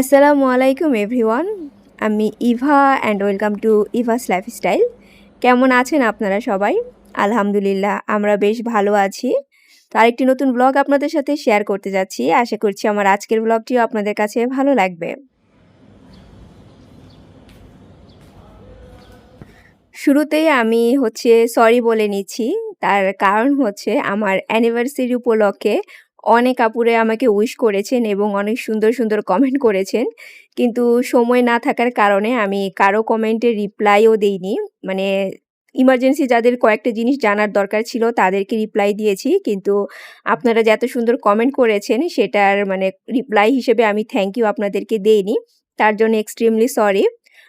আসসালামু আলাইকুম এভরিওয়ান, আমি Eva and welcome to Eva's lifestyle কেমন আছেন আপনারা সবাই? আলহামদুলিল্লাহ, আমরা বেশ ভালো আছি। তো আরেকটি নতুন ব্লগ আপনাদের সাথে শেয়ার করতে যাচ্ছি। আশা করছি আমার আজকের ব্লগটিও আপনাদের কাছে ভালো লাগবে। শুরুতেই আমি হচ্ছে সরি বলে নিচ্ছি। তার কারণ হচ্ছে আমার অ্যানিভার্সারি উপলক্ষে অনেক আপুরে আমাকে উইশ করেছেন এবং অনেক সুন্দর সুন্দর কমেন্ট করেছেন। কিন্তু সময় না থাকার কারণে আমি কারও কমেন্টের রিপ্লাইও দেইনি। মানে ইমার্জেন্সি যাদের কয়েকটা জিনিস জানার দরকার ছিল তাদেরকে রিপ্লাই দিয়েছি। কিন্তু আপনারা যে এত সুন্দর কমেন্ট করেছেন সেটার মানে রিপ্লাই হিসেবে আমি থ্যাংক ইউ আপনাদেরকে দেইনি। তার জন্য এক্সট্রিমলি সরি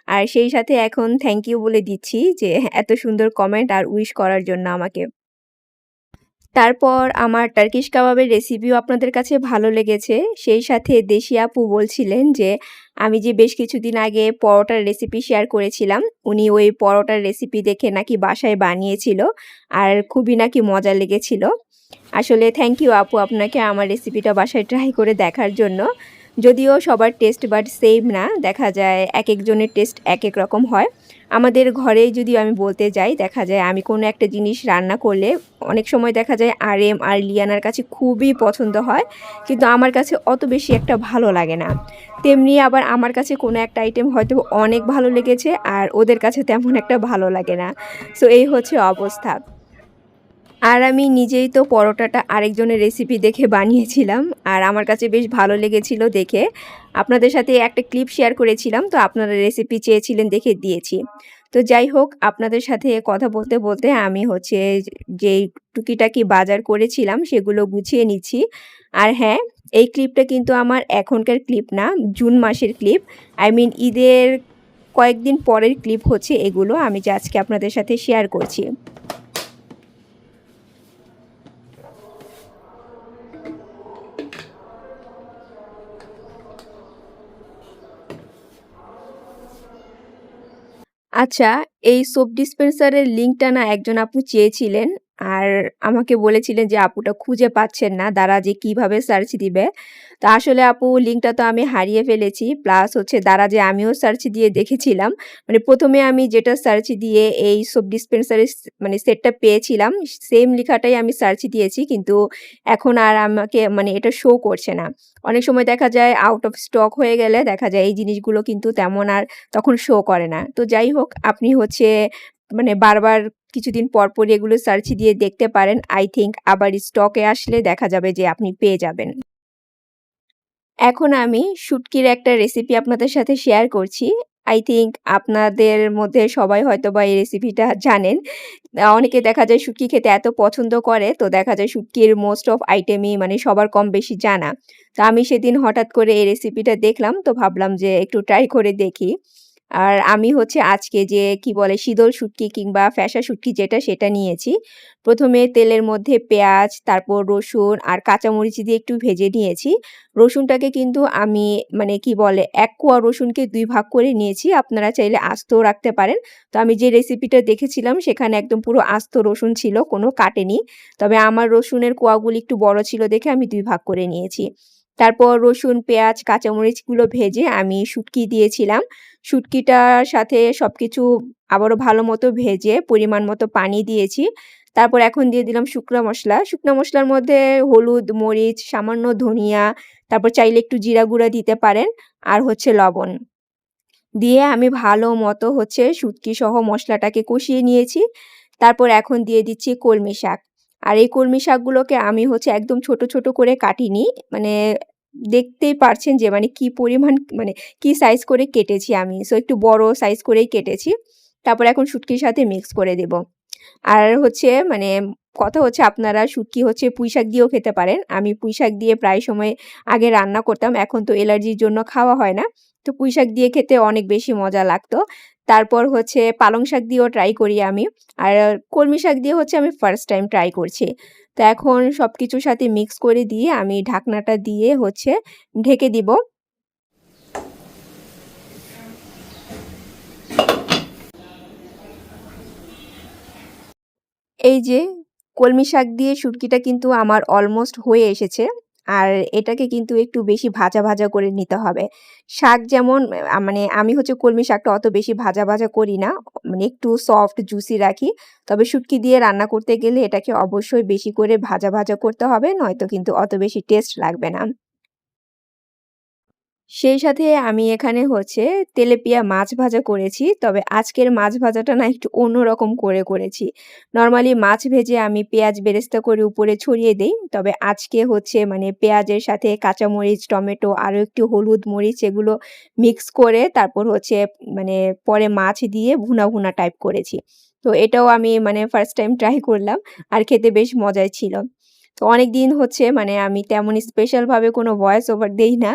আর সেই সাথে এখন থ্যাংক ইউ বলে দিচ্ছি যে এত সুন্দর কমেন্ট আর উইশ করার জন্য আমাকে। তারপর আমার টার্কিশ কাবাবের রেসিপিও আপনাদের কাছে ভালো লেগেছে। সেই সাথে দেশি আপু বলছিলেন যে, আমি যে বেশ কিছুদিন আগে পরোটার রেসিপি শেয়ার করেছিলাম, উনি ওই পরোটার রেসিপি দেখে নাকি বাসায় বানিয়েছিল আর খুবই নাকি মজা লেগেছিল। আসলে থ্যাংক ইউ আপু আপনাকে আমার রেসিপিটা বাসায় ট্রাই করে দেখার জন্য। যদিও সবার টেস্ট বাট সেম না, দেখা যায় এক একজনের টেস্ট এক এক রকম হয়। আমাদের ঘরে যদি আমি বলতে যাই, দেখা যায় আমি কোনো একটা জিনিস রান্না করলে অনেক সময় দেখা যায় আর এম আর লিয়ানার কাছে খুবই পছন্দ হয়, কিন্তু আমার কাছে অত বেশি একটা ভালো লাগে না। তেমনি আবার আমার কাছে কোনো একটা আইটেম হয়তো অনেক ভালো লেগেছে আর ওদের কাছে তেমন একটা ভালো লাগে না। সো এই হচ্ছে অবস্থা। আর আমি নিজেই তো পরোটাটা আরেকজনের রেসিপি দেখে বানিয়েছিলাম, আর আমার কাছে বেশ ভালো লেগেছিল দেখে। আপনাদের সাথে একটা ক্লিপ শেয়ার করেছিলাম, তো আপনারা রেসিপি চেয়েছিলেন দেখে দিয়েছি। তো যাই হোক, আপনাদের সাথে কথা বলতে বলতে আমি হচ্ছে যেই টুকিটাকি বাজার করেছিলাম, সেগুলো গুছিয়ে নিচ্ছি। আর হ্যাঁ এই ক্লিপটা কিন্তু আমার এখনকার ক্লিপ না, জুন মাসের ক্লিপ আই মিন ঈদের কয়েকদিন পরের ক্লিপ হচ্ছে এগুলো, আমি যে আজকে আপনাদের সাথে শেয়ার করছি। আচ্ছা, এই সোপ ডিসপেন্সারের লিঙ্কটা না একজন আপনি চেয়েছিলেন। আর আমাকে বলেছিলেন যে আপুটা খুঁজে পাচ্ছেন না, দ্বারা যে কীভাবে সার্চ দিবে। তো আসলে আপু লিঙ্কটা তো আমি হারিয়ে ফেলেছি। প্লাস হচ্ছে দ্বারা যে আমিও সার্চ দিয়ে দেখেছিলাম। মানে প্রথমে আমি যেটা সার্চ দিয়ে এই সব ডিসপেন্সারি মানে সেটটা পেয়েছিলাম, সেম লিখাটাই আমি সার্চ দিয়েছি। কিন্তু এখন আর আমাকে মানে এটা শো করছে না। অনেক সময় দেখা যায় আউট অফ স্টক হয়ে গেলে দেখা যায় এই জিনিসগুলো কিন্তু তেমন আর তখন শো করে না। তো যাই হোক আপনি হচ্ছে মানে বারবার কিছুদিন পর, পরই এগুলো সার্চ দিয়ে দেখতে পারেন। আই থিংক আবার স্টকে আসলে দেখা যাবে যে আপনি পেয়ে যাবেন। এখন আমি শুটকির একটা রেসিপি আপনাদের সাথে শেয়ার করছি। আই থিঙ্ক আপনাদের মধ্যে সবাই হয়তো বা এই রেসিপিটা জানেন। অনেকে দেখা যায় শুটকি খেতে এত পছন্দ করে, তো দেখা যায় শুটকির মোস্ট অফ আইটেমই মানে সবার কম বেশি জানা। তো আমি সেদিন হঠাৎ করে এই রেসিপিটা দেখলাম, তো ভাবলাম যে একটু ট্রাই করে দেখি। আর আমি হচ্ছে আজকে যে কি বলে শীতল শুটকি কিংবা ফ্যাসা শুটকি যেটা সেটা নিয়েছি। প্রথমে তেলের মধ্যে পেঁয়াজ, তারপর রসুন আর কাঁচামরিচ দিয়ে একটু ভেজে নিয়েছি। রসুনটাকে কিন্তু আমি মানে কি বলে এক কোয়া রসুনকে দুই ভাগ করে নিয়েছি। আপনারা চাইলে আস্তও রাখতে পারেন। তো আমি যে রেসিপিটা দেখেছিলাম সেখানে একদম পুরো আস্ত রসুন ছিল, কোনো কাটেনি। তবে আমার রসুনের কোয়াগুলি একটু বড় ছিল দেখে আমি দুই ভাগ করে নিয়েছি। তারপর রসুন, পেঁয়াজ, কাঁচামরিচগুলো ভেজে আমি শুটকি দিয়েছিলাম। শুটকিটার সাথে সব কিছু আবারও ভালো মতো ভেজে পরিমাণ মতো পানি দিয়েছি। তারপর এখন দিয়ে দিলাম শুকনো মশলা শুকনো মশলার মধ্যে হলুদ, মরিচ, সামান্য ধনিয়া, তারপর চাইলে একটু জিরা গুঁড়া দিতে পারেন আর হচ্ছে লবণ। দিয়ে আমি ভালো মতো হচ্ছে শুটকি সহ মশলাটাকে কষিয়ে নিয়েছি। তারপর এখন দিয়ে দিচ্ছি কলমি শাক। আর এই কলমি শাকগুলোকে আমি হচ্ছে একদম ছোট, ছোট করে কাটিনি। মানে দেখতেই পারছেন যে মানে কি পরিমাণ মানে কি সাইজ করে কেটেছি আমি। সো একটু বড় সাইজ করেই কেটেছি। তারপর এখন শুটকির সাথে মিক্স করে দেব। আর হচ্ছে মানে কথা হচ্ছে আপনারা শুটকি হচ্ছে পুঁইশাক দিয়েও খেতে পারেন। আমি পুঁইশাক দিয়ে প্রায় সময় আগে রান্না করতাম। এখন তো অ্যালার্জির জন্য খাওয়া হয় না। তো পুঁইশাক দিয়ে খেতে অনেক বেশি মজা লাগতো। তারপর হচ্ছে পালং শাক দিয়েও ট্রাই করি আমি। আর কলমি শাক দিয়ে হচ্ছে আমি ফার্স্ট টাইম ট্রাই করছি। তো এখন সব কিছুর সাথে মিক্স করে দিয়ে আমি ঢাকনাটা দিয়ে হচ্ছে ঢেকে দিব। এই যে কলমি শাক দিয়ে শুটকিটা কিন্তু আমার অলমোস্ট হয়ে এসেছে। আর এটাকে কিন্তু একটু বেশি ভাজা, ভাজা করে নিতে হবে। শাক যেমন মানে আমি হচ্ছে কলমি শাকটা অত বেশি ভাজা, ভাজা করি না। মানে একটু সফট জুসি রাখি। তবে শুটকি দিয়ে রান্না করতে গেলে এটাকে অবশ্যই বেশি করে ভাজা, ভাজা করতে হবে নয়তো কিন্তু অত বেশি টেস্ট লাগবে না। সেই সাথে আমি এখানে হচ্ছে তেলেপিয়া মাছ ভাজা করেছি। তবে আজকের মাছ ভাজাটা না একটু অন্যরকম করে করেছি। নর্মালি মাছ ভেজে আমি পেঁয়াজ বেরেস্তা করে উপরে ছড়িয়ে দেই। তবে আজকে হচ্ছে মানে পেঁয়াজের সাথে কাঁচামরিচ, টমেটো আরও একটু হলুদ, মরিচ এগুলো মিক্স করে তারপর হচ্ছে মানে পরে মাছ দিয়ে ভুনা, ভুনা টাইপ করেছি। তো এটাও আমি মানে ফার্স্ট টাইম ট্রাই করলাম। আর খেতে বেশ মজাই ছিল। তো অনেক দিন হচ্ছে মানে আমি তেমন স্পেশালভাবে কোনো ভয়েস ওভার দেই না।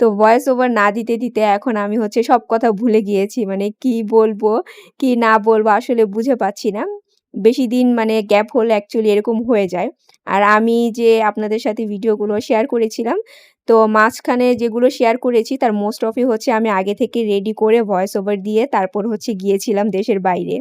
তো ভয়েস ওভার না দিতে, দিতে এখন আমি হচ্ছে সব কথা ভুলে গিয়েছি। মানে কি বলব, কি না বলব আসলে বুঝে পাচ্ছি না। বেশি দিন মানে গ্যাপ হলে অ্যাকচুয়ালি এরকম হয়ে যায়। আর আমি যে আপনাদের সাথে ভিডিওগুলো শেয়ার করেছিলাম, তো মাঝখানে যেগুলো শেয়ার করেছি তার মোস্ট অফই হচ্ছে আমি আগে থেকে রেডি করে ভয়েস ওভার দিয়ে তারপর হচ্ছে গিয়েছিলাম দেশের বাইরে।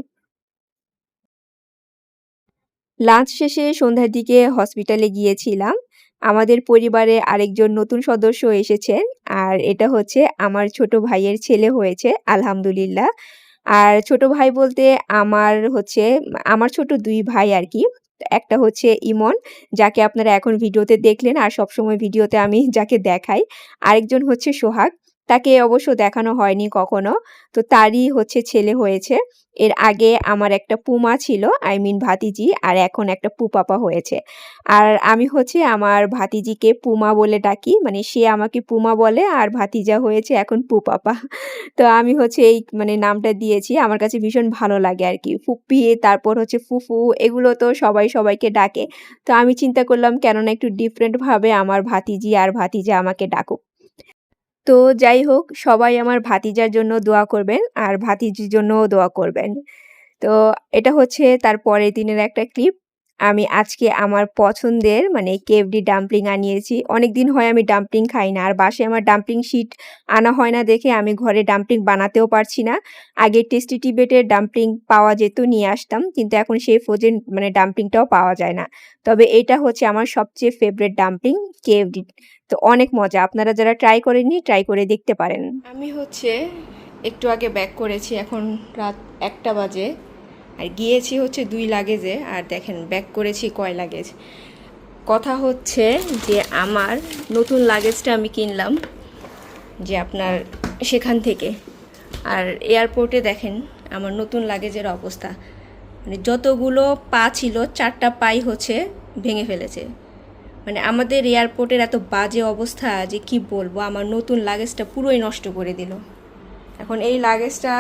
লাঞ্চ শেষে সন্ধ্যার দিকে হসপিটালে গিয়েছিলাম। আমাদের পরিবারে আরেকজন নতুন সদস্য এসেছেন। আর এটা হচ্ছে আমার ছোট ভাইয়ের ছেলে হয়েছে আলহামদুলিল্লাহ। আর ছোট ভাই বলতে আমার হচ্ছে আমার ছোট দুই ভাই আর কি একটা হচ্ছে ইমন, যাকে আপনারা এখন ভিডিওতে দেখলেন আর সবসময় ভিডিওতে আমি যাকে দেখাই। আরেকজন হচ্ছে সোহাগ। তাকে অবশ্য দেখানো হয়নি কখনো। তো তারই হচ্ছে ছেলে হয়েছে। এর আগে আমার একটা পুমা ছিল, আই মিন ভাতিজি আর এখন একটা পুপাপা হয়েছে। আর আমি হচ্ছে আমার ভাতিজিকে পুমা বলে ডাকি। মানে সে আমাকে পুমা বলে আর ভাতিজা হয়েছে এখন পুপাপা। তো আমি হচ্ছে এই মানে নামটা দিয়েছি। আমার কাছে ভীষণ ভালো লাগে আর কি ফুপ্পি, তারপর হচ্ছে ফুফু এগুলো তো সবাই সবাইকে ডাকে। তো আমি চিন্তা করলাম কেননা একটু ডিফারেন্টভাবে আমার ভাতিজি আর ভাতিজা আমাকে ডাকুক। তো যাই হোক, সবাই আমার ভাতিজার জন্য দোয়া করবেন আর ভাতিজির জন্যও দোয়া করবেন। তো এটা হচ্ছে তার পরের দিনের একটা ক্লিপ। আমি আজকে আমার পছন্দের মানে কেএফডি ডাম্পলিং আনিয়েছি। অনেকদিন হয় আমি ডাম্পলিং খাই না। আর বাসে আমার ডাম্পলিং শিট আনা হয় না দেখে আমি ঘরে ডাম্পলিং বানাতেও পারছি না। আগে টেস্টি টিবেটের ডাম্পলিং পাওয়া যেত, নিয়ে আসতাম। কিন্তু এখন সেই ফ্রোজেন মানে ডাম্পলিংটাও পাওয়া যায় না। তবে এটা হচ্ছে আমার সবচেয়ে ফেভারিট ডাম্পলিং কেএফডি। তো অনেক মজা। আপনারা যারা ট্রাই করেননি ট্রাই করে দেখতে পারেন। আমি হচ্ছে একটু আগে ব্যাক করেছি। এখন রাত একটা বাজে। আর গিয়েছি হচ্ছে দুই লাগেজে আর দেখেন ব্যাক করেছি কয় লাগেজ। কথা হচ্ছে যে আমার নতুন লাগেজটা আমি কিনলাম যে আপনার সেখান থেকে। আর এয়ারপোর্টে দেখেন আমার নতুন লাগেজের অবস্থা। মানে যতগুলো পা ছিল ৪ টা পাই হচ্ছে ভেঙে ফেলেছে। মানে আমাদের এয়ারপোর্টের এত বাজে অবস্থা যে কি বলব, আমার নতুন লাগেজটা পুরোই নষ্ট করে দিল। এখন এই লাগেজটা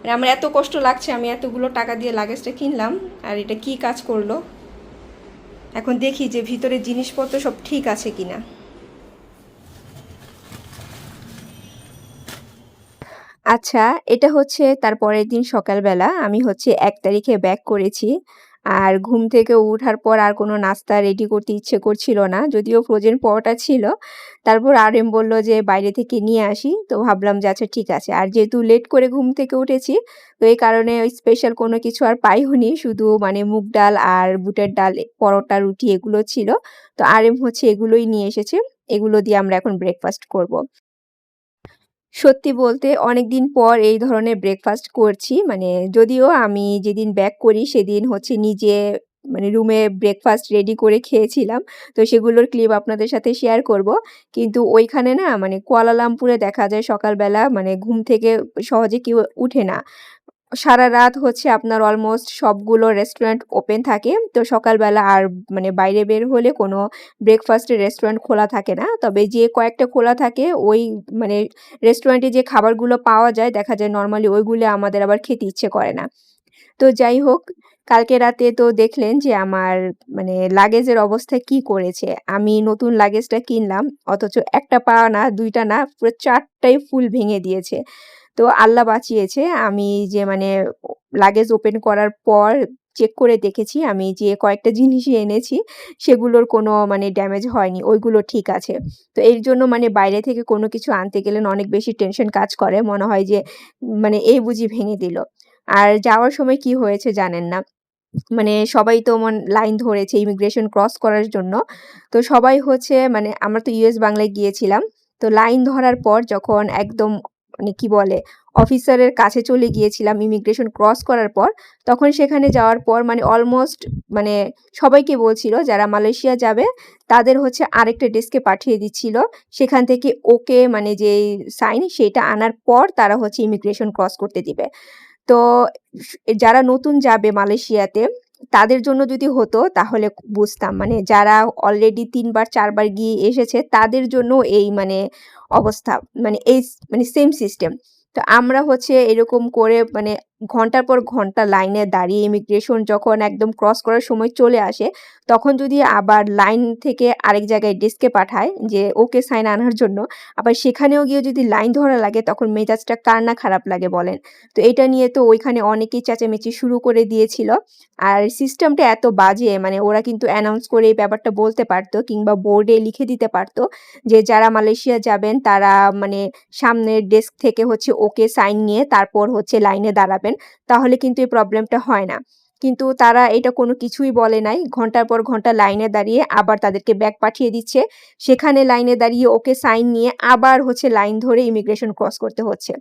মানে আমার এত কষ্ট লাগছে, আমি এতগুলো টাকা দিয়ে লাগেজটা কিনলাম, আর এটা কি কাজ করল। এখন দেখি যে ভিতরে জিনিসপত্র সব ঠিক আছে কিনা। আচ্ছা এটা হচ্ছে তারপরের দিন সকালবেলা, আমি হচ্ছে এক তারিখে ব্যাক করেছি। আর ঘুম থেকে উঠার পর আর কোনো নাস্তা রেডি করতে ইচ্ছে করছিল না। যদিও ফ্রোজেন পরোটা ছিল। তারপর আর এম বলল যে বাইরে থেকে নিয়ে আসি। তো ভাবলাম যে আচ্ছা ঠিক আছে। আর যেহেতু লেট করে ঘুম থেকে উঠেছি তো এই কারণে ওই স্পেশাল কোনো কিছু আর পাই পাইওনি। শুধু মানে মুগ ডাল আর বুটের ডাল, পরোটা, রুটি এগুলো ছিল। তো আর এম হচ্ছে এগুলোই নিয়ে এসেছে। এগুলো দিয়ে আমরা এখন ব্রেকফাস্ট করব। সত্যি বলতে অনেক দিন পর এই ধরনের ব্রেকফাস্ট করছি। মানে যদিও আমি যেদিন ব্যাক করি সেদিন হচ্ছে নিজে মানে রুমে ব্রেকফাস্ট রেডি করে খেয়েছিলাম। তো সেগুলোর ক্লিপ আপনাদের সাথে শেয়ার করব। কিন্তু ওইখানে না মানে কোয়ালালামপুরে দেখা যায় সকালবেলা মানে ঘুম থেকে সহজে কেউ উঠে না। সারারাত হচ্ছে আপনার অলমোস্ট সবগুলো রেস্টুরেন্ট ওপেন থাকে। তো সকালবেলা আর মানে বাইরে বের হলে কোনো ব্রেকফাস্টের রেস্টুরেন্ট খোলা থাকে না। তবে যে কয়েকটা খোলা থাকে, ওই মানে রেস্টুরেন্টে যে খাবারগুলো পাওয়া যায়, দেখা যায় নর্মালি ওইগুলো আমাদের আবার খেতে ইচ্ছে করে না। তো যাই হোক, কালকে রাতে তো দেখলেন যে আমার মানে লাগেজের অবস্থা কি করেছে। আমি নতুন লাগেজটা কিনলাম, অথচ ১ টা পা না, দুইটা না, পুরো চারটাই ফুল ভেঙে দিয়েছে। তো আল্লাহ বাঁচিয়েছে। আমি যে মানে লাগেজ ওপেন করার পর চেক করে দেখেছি, আমি যে কয়েকটা জিনিসই এনেছি, সেগুলোর কোনো মানে ড্যামেজ হয়নি। ওইগুলো ঠিক আছে। তো এর জন্য মানে বাইরে থেকে কোনো কিছু আনতে গেলে অনেক বেশি টেনশন কাজ করে। মনে হয় যে মানে এই বুঝি ভেঙে দিল। আর যাওয়ার সময় কি হয়েছে জানেন না। মানে সবাই তো মন লাইন ধরেছে ইমিগ্রেশন ক্রস করার জন্য। তো সবাই হচ্ছে মানে আমরা তো ইউএস বাংলায় গিয়েছিলাম। তো লাইন ধরার পর যখন একদম মানে কি বলে অফিসারের কাছে চলে গিয়েছিলাম ইমিগ্রেশন ক্রস করার পর, তখন সেখানে যাওয়ার পর মানে অলমোস্ট মানে সবাইকে বলছিল যারা মালয়েশিয়া যাবে তাদের হচ্ছে আরেকটা ডেস্কে পাঠিয়ে দিচ্ছিল। সেখান থেকে ওকে মানে যেই সাইন সেটা আনার পর তারা হচ্ছে ইমিগ্রেশন ক্রস করতে দিবে। তো যারা নতুন যাবে মালয়েশিয়াতে তাদের জন্য যদি হতো, তাহলে বুঝতাম। মানে যারা অলরেডি তিনবার, চারবার গিয়ে এসেছে, তাদের জন্য এই মানে অবস্থা। মানে এই মানে সেম সিস্টেম। তো আমরা হচ্ছে এরকম করে মানে ঘণ্টার পর ঘণ্টা লাইনে দাঁড়িয়ে ইমিগ্রেশন যখন একদম ক্রস করার সময় চলে আসে, তখন যদি আবার লাইন থেকে আরেক জায়গায় ডেস্কে পাঠায় যে ওকে সাইন আনার জন্য, আবার সেখানেও গিয়ে যদি লাইন ধরা লাগে তখন মেজাজটা কার না খারাপ লাগে বলেন? তো এটা নিয়ে তো ওইখানে অনেকেই চেঁচামেচি শুরু করে দিয়েছিল। আর সিস্টেমটা এত বাজে মানে ওরা কিন্তু অ্যানাউন্স করে এই ব্যাপারটা বলতে পারতো কিংবা বোর্ডে লিখে দিতে পারতো যে যারা মালয়েশিয়া যাবেন তারা মানে সামনের ডেস্ক থেকে হচ্ছে ওকে সাইন নিয়ে তারপর হচ্ছে লাইনে দাঁড়াবেন। তাহলে কিন্তু এই প্রবলেমটা হয় না। কিন্তু তারা এটা কোনো কিছুই বলে নাই। ঘণ্টার পর ঘণ্টা লাইনে দাঁড়িয়ে আবার তাদেরকে ব্যাক পাঠিয়ে দিচ্ছে। সেখানে লাইনে দাঁড়িয়ে ওকে সাইন নিয়ে আবার হচ্ছে লাইন ধরে ইমিগ্রেশন ক্রস করতে হচ্ছে।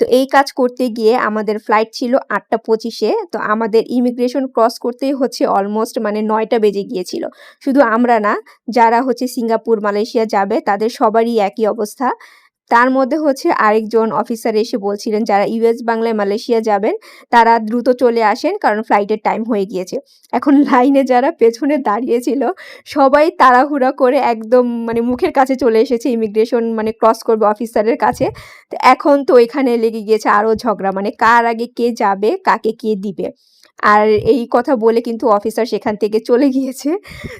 তো এই কাজ করতে গিয়ে আমাদের ফ্লাইট ছিল আটটা পঁচিশে তো আমাদের ইমিগ্রেশন ক্রস করতেই হচ্ছে অলমোস্ট মানে নয়টা বেজে গিয়েছিল। শুধু আমরা না, যারা হচ্ছে সিঙ্গাপুর, মালয়েশিয়া যাবে তাদের সবারই একই অবস্থা। তার মধ্যে হচ্ছে আরেকজন অফিসার এসে বলছিলেন যারা ইউএস বাংলায় মালয়েশিয়া যাবেন তারা দ্রুত চলে আসেন কারণ ফ্লাইটের টাইম হয়ে গিয়েছে। এখন লাইনে যারা পেছনে দাঁড়িয়েছিল সবাই তাড়াহুড়া করে একদম মানে মুখের কাছে চলে এসেছে ইমিগ্রেশন মানে ক্রস করবে অফিসারের কাছে। তো এখন তো এখানে লেগে গিয়েছে আরও ঝগড়া মানে কার আগে কে যাবে, কাকে কে দিবে। আর এই কথা বলে কিন্তু অফিসার সেখান থেকে চলে গিয়েছে।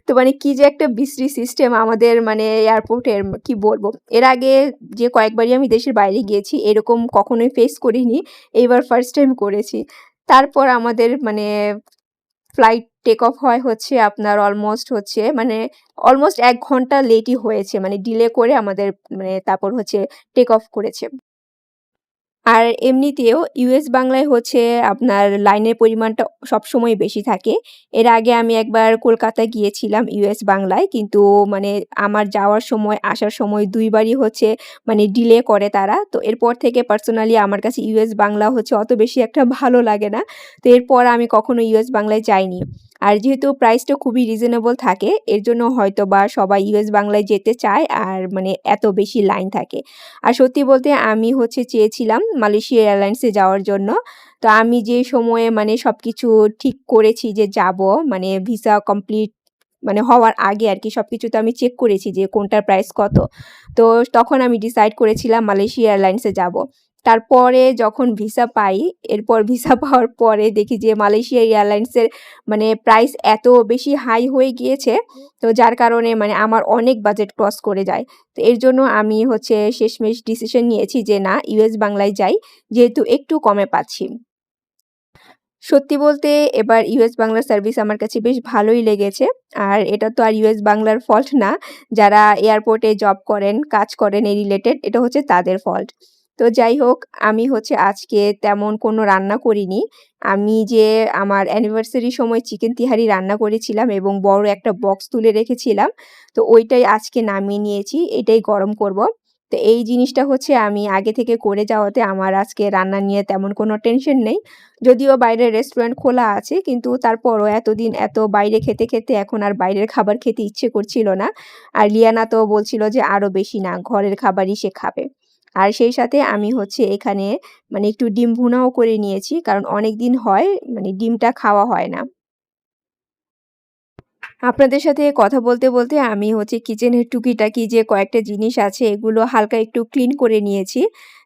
তো মানে কি যে একটা বিশ্রী সিস্টেম আমাদের মানে এয়ারপোর্টের কি বলব? এর আগে যে কয়েকবারই আমি দেশের বাইরে গিয়েছি, এরকম কখনোই ফেস করিনি। এইবার ফার্স্ট টাইম করেছি। তারপর আমাদের মানে ফ্লাইট টেক অফ হয় হচ্ছে আপনার অলমোস্ট হচ্ছে মানে অলমোস্ট এক ঘণ্টা লেটই হয়েছে। মানে ডিলে করে আমাদের মানে তারপর হচ্ছে টেক অফ করেছে। আর এমনিতেও ইউএস বাংলায় হচ্ছে আপনার লাইনের পরিমাণটা সবসময় বেশি থাকে। এর আগে আমি একবার কলকাতায় গিয়েছিলাম ইউএস বাংলায়। কিন্তু মানে আমার যাওয়ার সময়, আসার সময় দুইবারই হচ্ছে মানে ডিলে করে তারা। তো এরপর থেকে পার্সোনালি আমার কাছে ইউএস বাংলা হচ্ছে অত বেশি একটা ভালো লাগে না। তো এরপর আমি কখনো ইউএস বাংলায় যাইনি। আর যেহেতু প্রাইসটা খুবই রিজনেবল থাকে, এর জন্য হয়তো বা সবাই ইউএস বাংলায় যেতে চায় আর মানে এত বেশি লাইন থাকে। আর সত্যি বলতে আমি হচ্ছে চেয়েছিলাম মালয়েশিয়া এয়ারলাইন্সে যাওয়ার জন্য। তো আমি যে সময়ে মানে সব কিছু ঠিক করেছি যে যাব মানে ভিসা কমপ্লিট মানে হওয়ার আগে আর কি সব কিছু তো আমি চেক করেছি যে কোনটার প্রাইস কত। তো তখন আমি ডিসাইড করেছিলাম মালয়েশিয়া এয়ারলাইন্সে যাব। তারপরে যখন ভিসা পাই, এরপর ভিসা পাওয়ার পরে দেখি যে মালয়েশিয়া এয়ারলাইন্সের মানে প্রাইস এত বেশি হাই হয়ে গিয়েছে, তো যার কারণে মানে আমার অনেক বাজেট ক্রস করে যায়। তো এর জন্য আমি হচ্ছে শেষমেশ ডিসিশন নিয়েছি যে না ইউএস বাংলায় যাই, যেহেতু একটু কমে পাচ্ছি। সত্যি বলতে এবার ইউএস বাংলার সার্ভিস আমার কাছে বেশ ভালোই লেগেছে। আর এটা তো আর ইউএস বাংলার ফল্ট না। যারা এয়ারপোর্টে জব করেন, কাজ করেন এই রিলেটেড এটা হচ্ছে তাদের ফল্ট। তো যাই হোক আমি হচ্ছে আজকে তেমন কোনো রান্না করিনি। আমি যে আমার অ্যানিভার্সারির সময় চিকেন তিহারি রান্না করেছিলাম এবং বড় একটা বক্স তুলে রেখেছিলাম। তো ওইটাই আজকে নামিয়ে নিয়েছি। এটাই গরম করব। তো এই জিনিসটা হচ্ছে আমি আগে থেকে করে যাওয়াতে আমার আজকে রান্না নিয়ে তেমন কোনো টেনশন নেই। যদিও বাইরের রেস্টুরেন্ট খোলা আছে কিন্তু তারপরও এতদিন এত বাইরে খেতে, খেতে এখন আর বাইরের খাবার খেতে ইচ্ছে করছিল না। আর লিয়ানা তো বলছিল যে আরও বেশি না ঘরের খাবারই সে খাবে। আর সেই সাথে আমি হচ্ছে এখানে মানে একটু ডিম ভুনাও করে নিয়েছি। কারণ অনেক দিন হয় মানে ডিমটা খাওয়া হয় না। আপনাদের সাথে কথা বলতে, বলতে আমি হচ্ছে কিচেনের টুকিটাকি যে কয়েকটা জিনিস আছে এগুলো হালকা একটু ক্লিন করে নিয়েছি।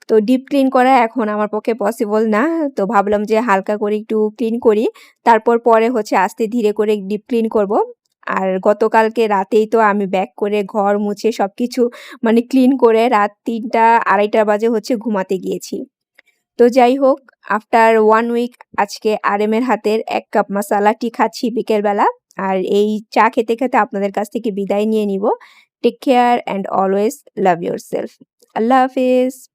তো ডিপ ক্লিন করা এখন আমার পক্ষে পসিবল না। তো ভাবলাম যে হালকা করে একটু ক্লিন করি। তারপর পরে হচ্ছে আস্তে ধীরে করে ডিপ ক্লিন করব। আর গতকালকে রাতেই তো আমি ব্যাক করে ঘর মুছে সব কিছু মানে ক্লিন করে রাত ৩টা ২:৩০ বাজে হচ্ছে ঘুমাতে গিয়েছি। তো যাই হোক আফটার ওয়ান উইক আজকে আরএম এর হাতের এক কাপ মাসালা টি খাচ্ছি বিকেলবেলা। আর এই চা খেতে, খেতে আপনাদের কাছ থেকে বিদায় নিয়ে নিব। Take care and always love yourself. আল্লাহ হাফেজ।